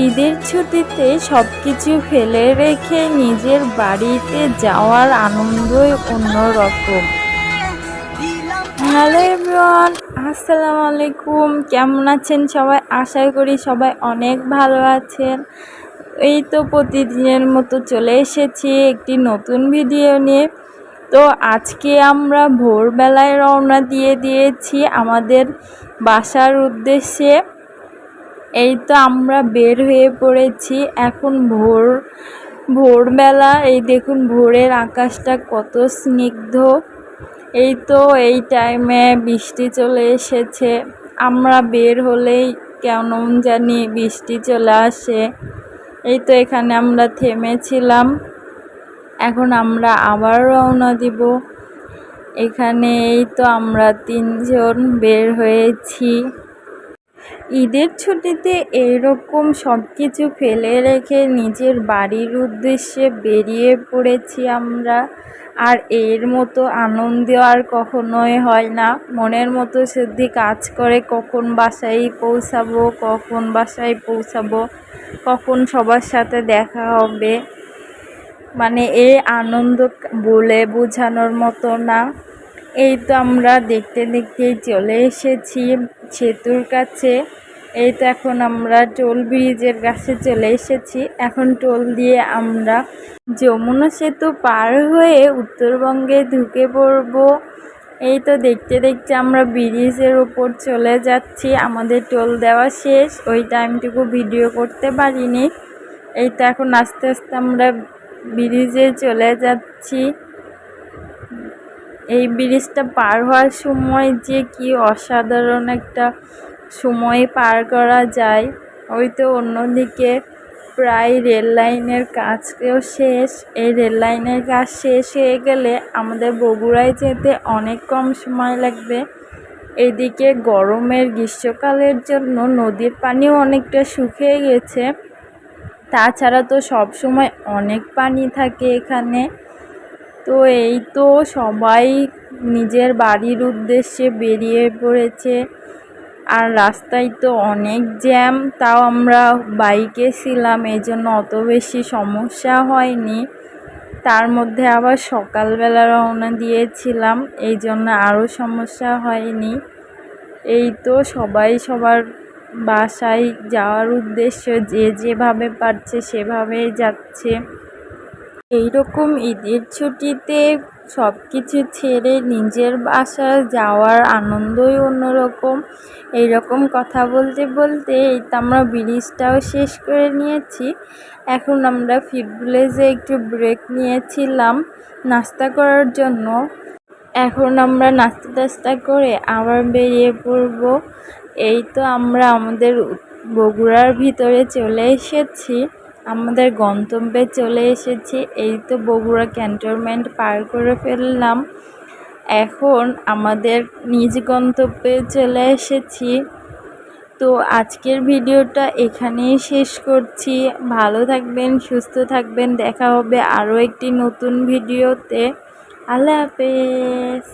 ঈদের ছুটিতে সব কিছু ফেলে রেখে নিজের বাড়িতে যাওয়ার আনন্দই অন্যরকম। হ্যালো এভরিওয়ান আসসালামু আলাইকুম। কেমন আছেন সবাই? আশা করি সবাই অনেক ভালো আছেন। এই তো প্রতিদিনের মতো চলে এসেছি একটি নতুন ভিডিও নিয়ে। তো আজকে আমরা ভোরবেলায় রওনা দিয়ে দিয়েছি আমাদের বাসার উদ্দেশ্যে। এই তো আমরা বের হয়ে পড়েছি এখন ভোর, ভোরবেলা। এই দেখুন ভোরের আকাশটা কত স্নিগ্ধ। এই তো এই টাইমে বৃষ্টি চলে এসেছে। আমরা বের হলেই কেমন জানি বৃষ্টি চলে আসে। এই তো এখানে আমরা থেমেছিলাম। এখন আমরা আবার রওনা দিব। এখানে এই তো আমরা তিনজন বের হয়েছি। ঈদের ছুটিতে এরকম সব কিছু ফেলে রেখে নিজের বাড়ির উদ্দেশ্যে বেরিয়ে পড়েছি আমরা। আর এর মতো আনন্দ আর কখনোই হয় না। মনের মতো শুদ্ধি কাজ করে কখন বাসায় পৌঁছাবো, কখন বাসায় পৌঁছাবো, কখন সবার সাথে দেখা হবে। মানে এই আনন্দ বলে বোঝানোর মতো না। এই তো আমরা দেখতে দেখতেই চলে এসেছি সেতুর কাছে। এই তো এখন আমরা টোল ব্রিজের কাছে চলে এসেছি। এখন টোল দিয়ে আমরা যমুনা সেতু পার হয়ে উত্তরবঙ্গে ঢুকে পড়ব। এই তো দেখতে দেখতে আমরা ব্রিজের ওপর চলে যাচ্ছি। আমাদের টোল দেওয়া শেষ। ওই টাইমটুকু ভিডিও করতে পারিনি। এই তো এখন আস্তে আস্তে আমরা ব্রিজে চলে যাচ্ছি। এই ব্রিজটা পার হওয়ার সময় যে কি অসাধারণ একটা সময় পার করা যায়, ওই তো অন্যদিকে প্রায় রেল লাইনের কাজকেও শেষ। এই রেল লাইনের কাজ শেষ হয়ে গেলে আমাদের বগুড়ায় যেতে অনেক কম সময় লাগবে। এদিকে গরমের গ্রীষ্মকালের জন্য নদীর পানিও অনেকটা শুকিয়ে গেছে। তাছাড়া তো সব সময় অনেক পানি থাকে এখানে। তো এই তো সবাই নিজের বাড়ির উদ্দেশ্যে বেরিয়ে পড়েছে। আর রাস্তায় তো অনেক জ্যাম, তাও আমরা বাইকে ছিলাম এই জন্য অত বেশি সমস্যা হয়নি। তার মধ্যে আবার সকালবেলা রওনা দিয়েছিলাম এই জন্য আরও সমস্যা হয়নি। এই তো সবাই সবার বাসায় যাওয়ার উদ্দেশ্য যে যেভাবে পারছে সেভাবেই যাচ্ছে। এই রকম ঈদের ছুটিতে সব কিছু ছেড়ে নিজের বাসায় যাওয়ার আনন্দই অন্যরকম। এই রকম কথা বলতে বলতে এই তো আমরা ব্রিজটাও শেষ করে নিয়েছি। এখন আমরা ভিলেজে একটু ব্রেক নিয়েছিলাম নাস্তা করার জন্য। এখন আমরা নাস্তা টাস্তা করে আবার বেরিয়ে পড়ব। এই তো আমরা আমাদের বগুড়ার ভিতরে চলে এসেছি। আমাদের গন্তব্যে চলে এসেছি। এই তো বগুড়া ক্যান্টনমেন্ট পার করে ফেললাম। এখন আমাদের নিজ গন্তব্যে চলে এসেছি। তো আজকের ভিডিওটা এখানেই শেষ করছি। ভালো থাকবেন, সুস্থ থাকবেন। দেখা হবে আরও একটি নতুন ভিডিওতে। আল্লাহ হাফেজ।